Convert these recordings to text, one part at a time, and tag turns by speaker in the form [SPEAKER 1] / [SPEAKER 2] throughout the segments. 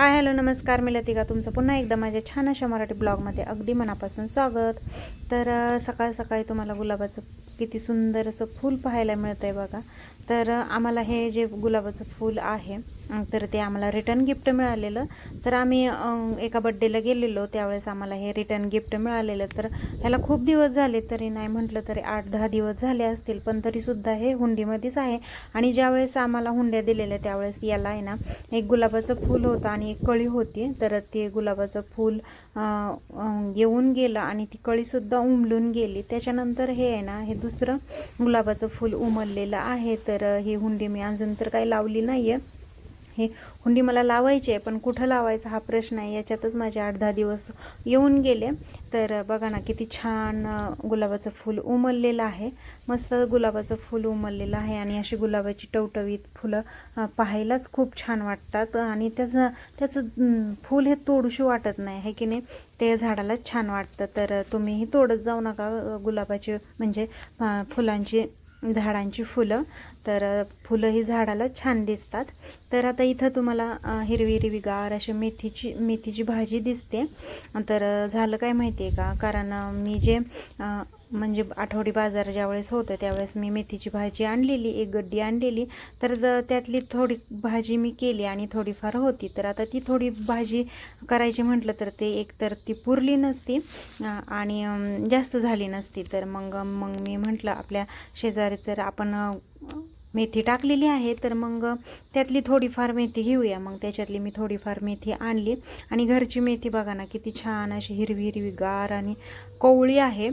[SPEAKER 1] Hi hello नमस्कार. मी लतिका. तुमचं पुन्हा एकदा माझ्या छान अशा मराठी ब्लॉगमध्ये अगदी मनापासून स्वागत. तर सकाळ सकाळी तुम्हाला गुलाबाचं किती सुंदर असं फूल पाहायला मिळतं आहे बघा. तर आम्हाला हे जे गुलाबाचं फूल आहे तर ते आम्हाला रिटर्न गिफ्ट मिळालेलं. तर आम्ही एका बड्डेला गेलेलो. त्यावेळेस आम्हाला हे रिटर्न गिफ्ट मिळालेलं. तर ह्याला खूप दिवस झाले तरी नाही म्हटलं तरी आठ दहा दिवस झाले असतील पण तरीसुद्धा हे हुंडीमध्येच आहे. आणि ज्यावेळेस आम्हाला हुंड्या दिलेल्या त्यावेळेस याला आहे ना एक गुलाबाचं फूल होतं आणि एक कळी होती. तर ते गुलाबाचं फूल येऊन गेलं आणि ती कळीसुद्धा उमलून गेली. त्याच्यानंतर हे आहे ना हे दुसरं गुलाबाचं फूल उमललेलं आहे. तर ही हुंडी मी अजून तर काही लावली नाही आहे हे हुंडी मला लावायची आहे पण कुठं लावायचा हा प्रश्न आहे याच्यातच माझे आठ दहा दिवस येऊन गेले. तर बघा ना किती छान गुलाबाचं फूल उमललेलं आहे. मस्त गुलाबाचं फूल उमललेलं आहे आणि अशी गुलाबाची टवटवीत फुलं पाहायलाच खूप छान वाटतात. आणि त्याचं त्याचं फूल हे तोडूशी वाटत नाही आहे की नाही? ते झाडालाच छान वाटतं. तर तुम्हीही तोडत जाऊ नका गुलाबाचे म्हणजे फुलांची झाडांची फुलं. तर फुलं ही झाडाला छान दिसतात. तर आता इथं तुम्हाला हिरवी हिरवीगार अशी मेथीची मेथीची भाजी दिसते. तर झालं काय माहिती आहे का? कारण मी जे म्हणजे आठवडी बाजार ज्यावेळेस होतं त्यावेळेस मी मेथीची भाजी आणलेली एक गड्डी आणलेली. तर ज- त्यातली थोडी भाजी मी केली आणि थोडीफार होती. तर आता ती थोडी भाजी करायची म्हटलं तर ते एक तर ती पुरली नसती आणि जास्त झाली नसती. तर मग मग मी म्हटलं आपल्या शेजारी तर आपण मेथी टाकलेली आहे तर मग त्यातली थोडीफार मेथी घेऊया. मग त्याच्यातली मी थोडीफार मेथी आणली. आणि घरची मेथी बघा ना किती छान अशी हिरवी हिरवी गार आणि कोवळी आहे.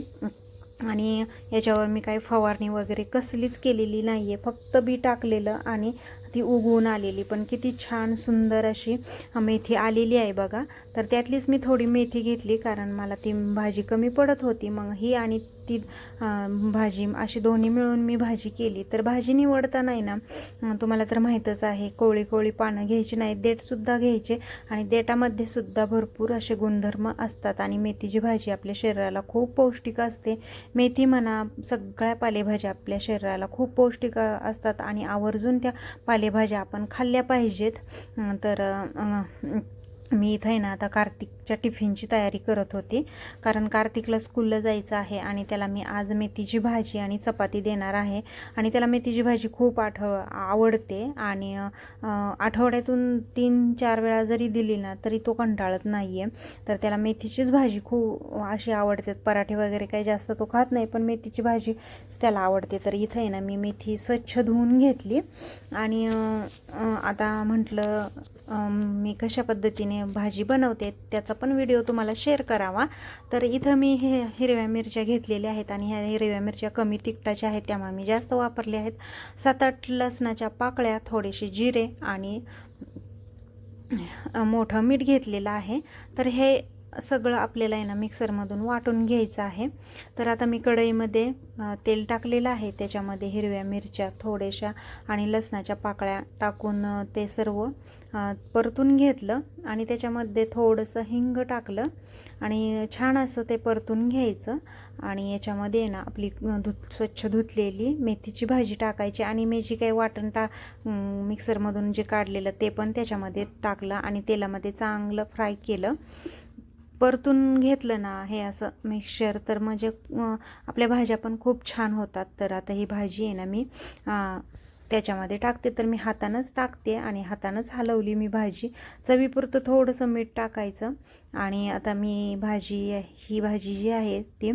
[SPEAKER 1] आणि याच्यावर मी काही फवारणी वगैरे कसलीच केलेली नाही आहे फक्त बी टाकलेलं आणि ती उगवून आलेली. पण किती छान सुंदर अशी मेथी आलेली आहे बघा. तर त्यातलीच मी थोडी मेथी घेतली कारण मला ती भाजी कमी पडत होती. मग ही आणि ती भाजी अशी दोन्ही मिळून मी भाजी केली. तर भाजी निवडता नाही ना. तुम्हाला तर माहीतच आहे कोळी कोळी पानं घ्यायची नाही देठसुद्धा घ्यायचे आणि देठामध्ये सुद्धा भरपूर असे गुणधर्म असतात. आणि मेथीची भाजी आपल्या शरीराला खूप पौष्टिक असते. मेथी म्हणा सगळ्या पालेभाज्या आपल्या शरीराला खूप पौष्टिक असतात. आणि आवर्जून त्या पालेभाज्या आपण खाल्ल्या पाहिजेत. तर मी इथं आहे ना आता कार्तिक. कार्तिकच्या टिफिनची तयारी करत होती. कारण कार्तिकला स्कूलला जायचं आहे आणि त्याला मी आज मेथीची भाजी आणि चपाती देणार आहे. आणि त्याला मेथीची भाजी खूप आठव आवडते. आणि आठवड्यातून तीन चार वेळा जरी दिली ना तरी तो कंटाळत नाही आहे तर त्याला मेथीचीच भाजी खूप अशी आवडते. पराठे वगैरे काही जास्त तो खात नाही पण मेथीची भाजीच त्याला आवडते. तर इथं आहे ना मी मेथी स्वच्छ धुवून घेतली. आणि आता म्हटलं मी कशा पद्धतीने भाजी बनवते त्याचा पण व्हिडिओ तुम्हाला शेअर करावा. तर इथं मी हे हिरव्या मिरच्या घेतलेल्या आहेत आणि ह्या हिरव्या मिरच्या कमी तिखटाच्या आहेत त्यामुळे मी जास्त वापरल्या आहेत. सात आठ लसणाच्या पाकळ्या थोडेसे जिरे आणि मोठं मीठ घेतलेलं आहे. तर हे सगळं आपल्याला आहे ना मिक्सरमधून वाटून घ्यायचं आहे. तर आता मी कढईमध्ये तेल टाकलेलं आहे. त्याच्यामध्ये हिरव्या मिरच्या थोड्याशा आणि लसणाच्या पाकळ्या टाकून ते सर्व परतून घेतलं आणि त्याच्यामध्ये थोडंसं हिंग टाकलं आणि छान असं ते परतून घ्यायचं. आणि याच्यामध्ये आहे ना आपली धु धुत स्वच्छ धुतलेली मेथीची भाजी टाकायची आणि मी जी काही वाटण टा मिक्सरमधून जे काढलेलं ते पण त्याच्यामध्ये टाकलं आणि तेलामध्ये चांगलं फ्राय केलं. परतून घेतलं ना हे असं मिक्सचर तर म्हणजे आपल्या भाज्या पण खूप छान होतात. तर आता ही भाजी आहे ना मी त्याच्यामध्ये टाकते. तर मी हातानंच टाकते आणि हातानंच हलवली मी भाजी. चवीपुरतं थोडंसं मीठ टाकायचं आणि आता मी भाजी ही भाजी जी आहे ती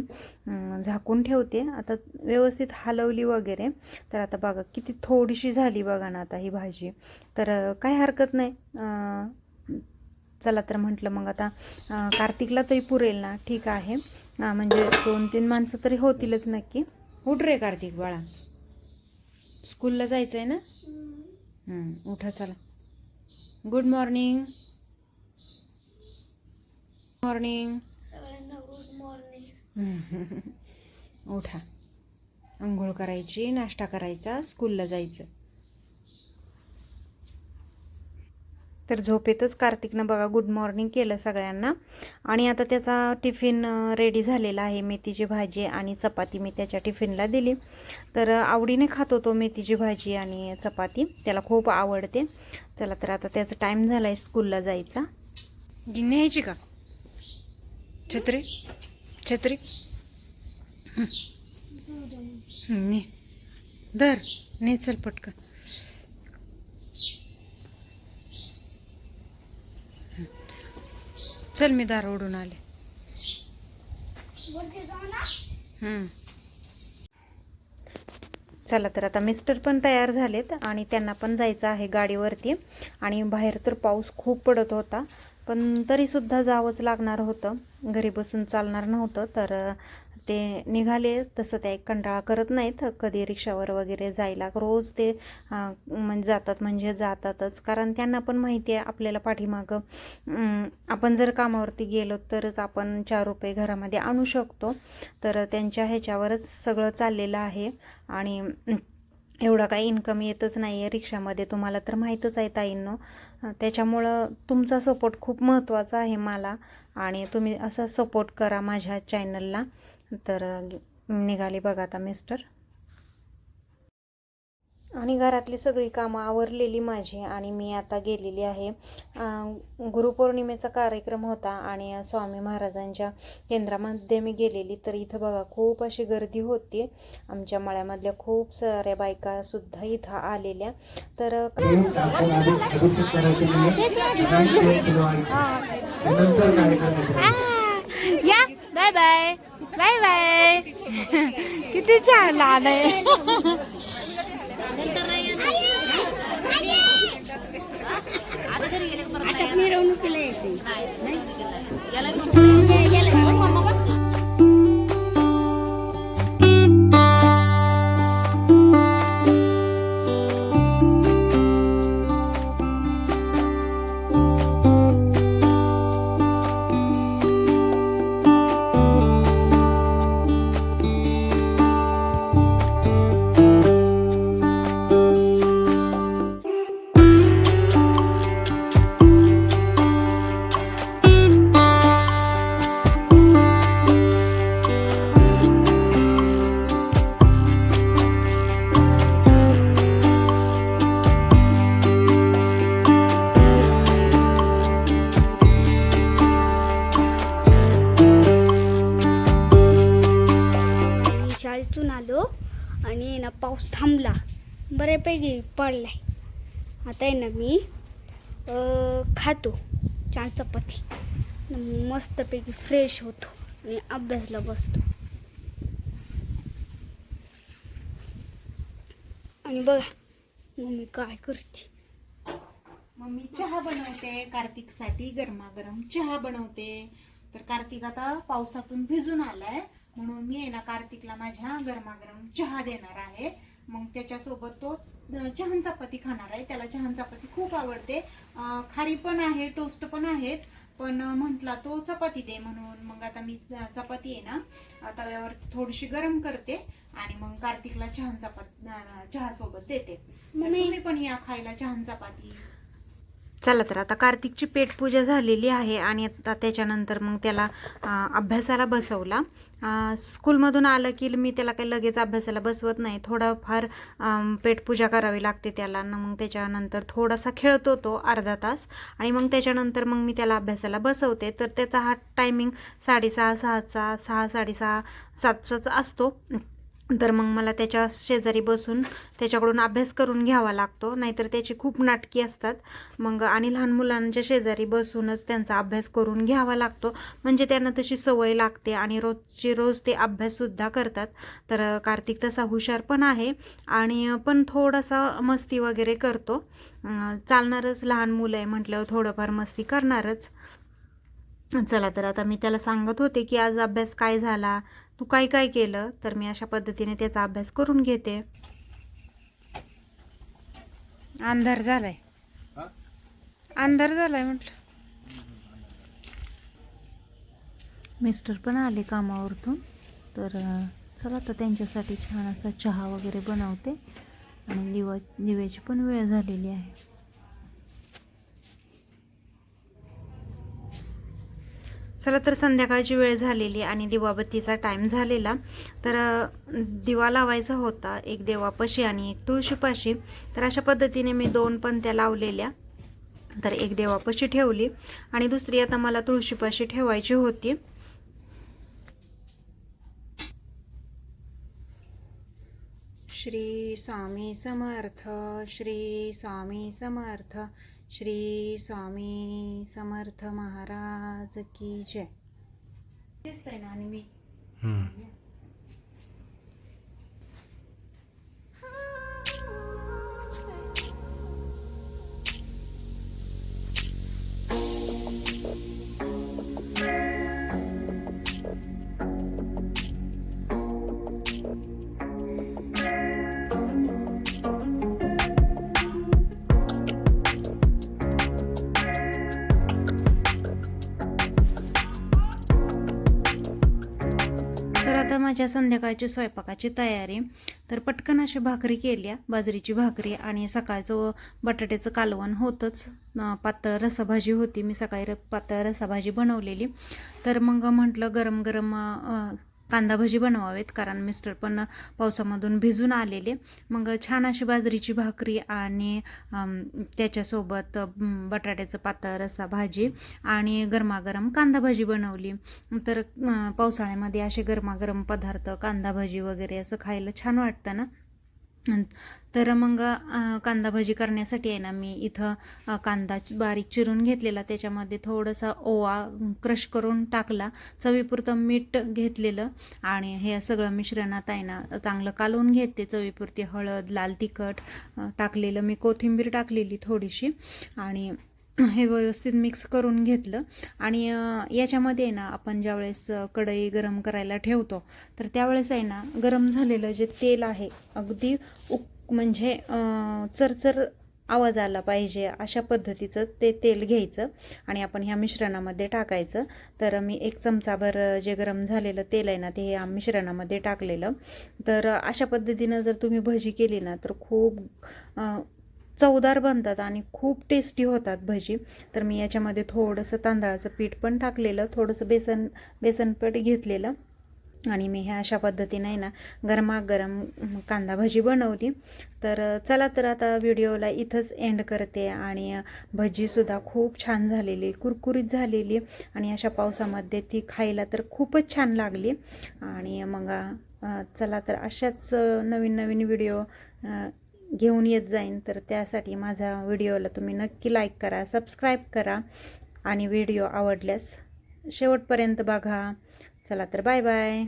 [SPEAKER 1] झाकून ठेवते. आता व्यवस्थित हलवली वगैरे. तर आता बघा किती थोडीशी झाली बघा ना आता ही भाजी. तर काही हरकत नाही. चला तर म्हटलं मग आता कार्तिकला तरी पुरेल ना? ठीक आहे. म्हणजे दोन तीन माणसं तरी होतीलच नक्की. उठ रे कार्तिक बाळा. स्कूलला जायचं आहे ना उठा चला. गुड मॉर्निंग मॉर्निंग
[SPEAKER 2] सगळ्यांना गुड मॉर्निंग
[SPEAKER 1] उठा. आंघोळ करायची नाश्ता करायचा स्कूलला जायचं. तर झोपेतच कार्तिकनं बघा गुड मॉर्निंग केलं सगळ्यांना. आणि आता त्याचा टिफिन रेडी झालेला आहे. मेथीची भाजी आणि चपाती मी त्याच्या टिफिनला दिली. तर आवडीने खातो तो मेथीची भाजी आणि चपाती. त्याला खूप आवडते. चला तर आता त्याचा टाईम झाला आहे स्कूलला जायचा न्यायची का? छत्री? छत्री? ने धर ने चल पटकन. चल मी दार ओढून आले. हम्म. चला तर आता मिस्टर पण तयार झालेत आणि त्यांना पण जायचं आहे गाडीवरती. आणि बाहेर तर पाऊस खूप पडत होता पण तरीसुद्धा जावंच लागणार होतं. घरी बसून चालणार नव्हतं तर ते निघाले तसं ते कंटाळा करत नाहीत. कधी रिक्षावर वगैरे जायला रोज ते म्हणजे जातात म्हणजे जातातच. कारण त्यांना पण माहिती आहे आपल्याला पाठीमागं आपण जर कामावरती गेलो तरच आपण चार रुपये घरामध्ये आणू शकतो. तर त्यांच्या ह्याच्यावरच सगळं चाललेलं आहे. आणि एवढा काही इन्कम येतच नाही आहे रिक्षामध्ये तुम्हाला तर माहीतच आहे ताईंनो. त्याच्यामुळं तुमचा सपोर्ट खूप महत्त्वाचा आहे मला. आणि तुम्ही असा सपोर्ट करा माझ्या चॅनलला तर निघाली बघा आता मिस्टर. आणि घरातली सगळी कामं आवरलेली माझी आणि मी आता गेलेली आहे. गुरुपौर्णिमेचा कार्यक्रम होता आणि स्वामी महाराजांच्या केंद्रामध्ये मी गेलेली. तर इथं बघा खूप अशी गर्दी होती. आमच्या मळ्यामधल्या खूप साऱ्या बायका सुद्धा इथं आलेल्या. तर बाय बाय. Bye bye. किती छान लहान आहे.
[SPEAKER 2] मिरवणुकीला येते. पडला आहे आता आहे ना मी खातो छान चपाती. मस्तपैकी फ्रेश होतो आणि अभ्यासला बसतो. आणि बघा मम्मी काय करते?
[SPEAKER 1] मम्मी चहा बनवते कार्तिकसाठी गरमागरम चहा बनवते. तर कार्तिक आता पावसातून भिजून आलाय म्हणून मी आहे ना कार्तिकला माझ्या गरमागरम चहा देणार आहे. मग त्याच्यासोबत तो चहान चपाती खाणार आहे. त्याला चहान चपाती खूप आवडते. खारी पण आहे टोस्ट पण आहेत. पण म्हटला तो चपाती दे म्हणून. मग आता मी चपाती आहे ना अं, तव्यावरती थोडीशी गरम करते आणि मग कार्तिकला चहान चपाती चहा सोबत देते.
[SPEAKER 2] मम्मी-
[SPEAKER 1] तुम्ही पण या खायला चहान चपाती. चला तर आता कार्तिकची पेटपूजा झालेली आहे आणि आता त्याच्यानंतर मग त्याला अभ्यासाला बसवला. स्कूलमधून आलं की मी त्याला काही लगेच अभ्यासाला बसवत नाही. थोडंफार पेटपूजा करावी लागते त्याला. न मग त्याच्यानंतर थोडासा खेळतो तो अर्धा तास. आणि मग त्याच्यानंतर मग मी त्याला अभ्यासाला बसवते. तर त्याचा हा टायमिंग साडेसहा सहाचा सहा साडेसहा सातचाच असतो. तर मग मला त्याच्या शेजारी बसून त्याच्याकडून अभ्यास करून घ्यावा लागतो. नाहीतर त्याची खूप नाटकी असतात. मग आणि लहान मुलांच्या शेजारी बसूनच त्यांचा अभ्यास करून घ्यावा लागतो. म्हणजे त्यांना तशी सवय लागते आणि रोजची रोज ते अभ्याससुद्धा करतात. तर कार्तिक तसा हुशार पण आहे आणि पण थोडासा मस्ती वगैरे करतो. चालणारच लहान मुलं आहे म्हटल्यावर थोडंफार मस्ती करणारच. चला तर आता मी त्याला सांगत होते की आज अभ्यास काय झाला? तू काय काय केलं तर मी अशा पद्धतीने त्याचा अभ्यास करून घेते. अंधार झालाय. अंधार झालाय म्हटलं. मिस्टर पण आले कामावरतून. तर चला तर त्यांच्यासाठी छान असा चहा वगैरे बनवते. आणि दिवा दिव्याची पण वेळ झालेली आहे. चला तर संध्याकाळची वेळ झालेली आणि दिवाबत्तीचा टाईम झालेला. तर दिवा लावायचा होता एक देवापाशी आणि एक तुळशीपाशी. तर अशा पद्धतीने मी दोन पंत्या लावलेल्या. तर एक देवापाशी ठेवली आणि दुसरी आता मला तुळशीपाशी ठेवायची होती. श्री स्वामी समर्थ श्री स्वामी समर्थ. श्री स्वामी समर्थ महाराज की जय. दिसतंय ना आणि मी. माझ्या संध्याकाळची स्वयंपाकाची तयारी. तर पटकन अशी भाकरी केल्या. बाजरीची भाकरी आणि सकाळचं बटाट्याचं कालवण होतंच. पातळ रसाभाजी होती. मी सकाळी र पातळ रसाभाजी बनवलेली. तर मग म्हटलं गरम गरम कांदा भजी बनवावेत कारण मिस्टर पण पावसामधून भिजून आलेले. मग छान अशी बाजरीची भाकरी आणि त्याच्यासोबत बटाट्याचं पातळ रसा भाजी आणि गरमागरम कांदा भाजी बनवली. तर पावसाळ्यामध्ये असे गरमागरम पदार्थ कांदा भाजी वगैरे असं खायला छान वाटतं ना? तर मग कांदा भजी करण्यासाठी आहे ना मी इथं कांदा बारीक चिरून घेतलेला. त्याच्यामध्ये थोडासा ओवा क्रश करून टाकला. चवीपुरतं मीठ घेतलेलं. आणि हे सगळं मिश्रणात आहे ना चांगलं कालवून घेते. चवीपुरती हळद लाल तिखट टाकलेलं. मी कोथिंबीर टाकलेली थोडीशी. आणि हे व्यवस्थित मिक्स करून घेतलं. आणि याच्यामध्ये आहे ना आपण ज्यावेळेस कढई गरम करायला ठेवतो तर त्यावेळेस आहे ना गरम झालेलं जे तेल आहे अगदी उक म्हणजे चरचर आवाज आला पाहिजे अशा पद्धतीचं ते तेल घ्यायचं आणि आपण ह्या मिश्रणामध्ये टाकायचं. तर मी एक चमचाभर जे गरम झालेलं तेल आहे ना ते ह्या मिश्रणामध्ये टाकलेलं. तर अशा पद्धतीनं जर तुम्ही भजी केली ना तर खूप चवदार बनतात आणि खूप टेस्टी होतात भजी. तर मी याच्यामध्ये थोडंसं तांदळाचं पीठ पण टाकलेलं थोडंसं बेसन बेसन पीठ घेतलेलं. आणि मी ह्या अशा पद्धतीने आहे ना गरमागरम कांदा भजी बनवली. तर चला तर आता व्हिडिओला इथंच एंड करते आणि भजीसुद्धा खूप छान झालेली कुरकुरीत झालेली. आणि अशा पावसामध्ये ती खायला तर खूपच छान लागली. आणि मग चला तर अशाच नवीन नवीन व्हिडिओ घेऊन येत जाईन तर त्यासाठी माझा व्हिडिओला तुम्ही नक्की लाईक करा सबस्क्राईब करा आणि व्हिडिओ आवडल्यास शेवटपर्यंत बघा. चला तर बाय बाय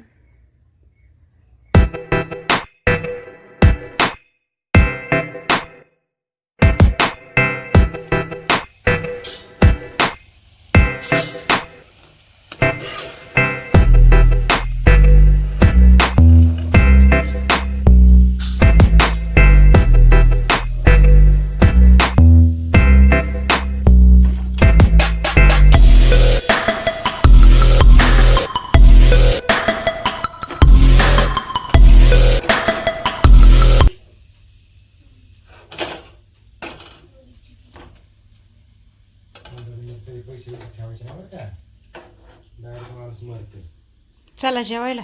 [SPEAKER 1] चला जेवायला.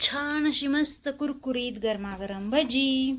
[SPEAKER 1] छान अशी मस्त कुरकुरीत गरमागरम भजी.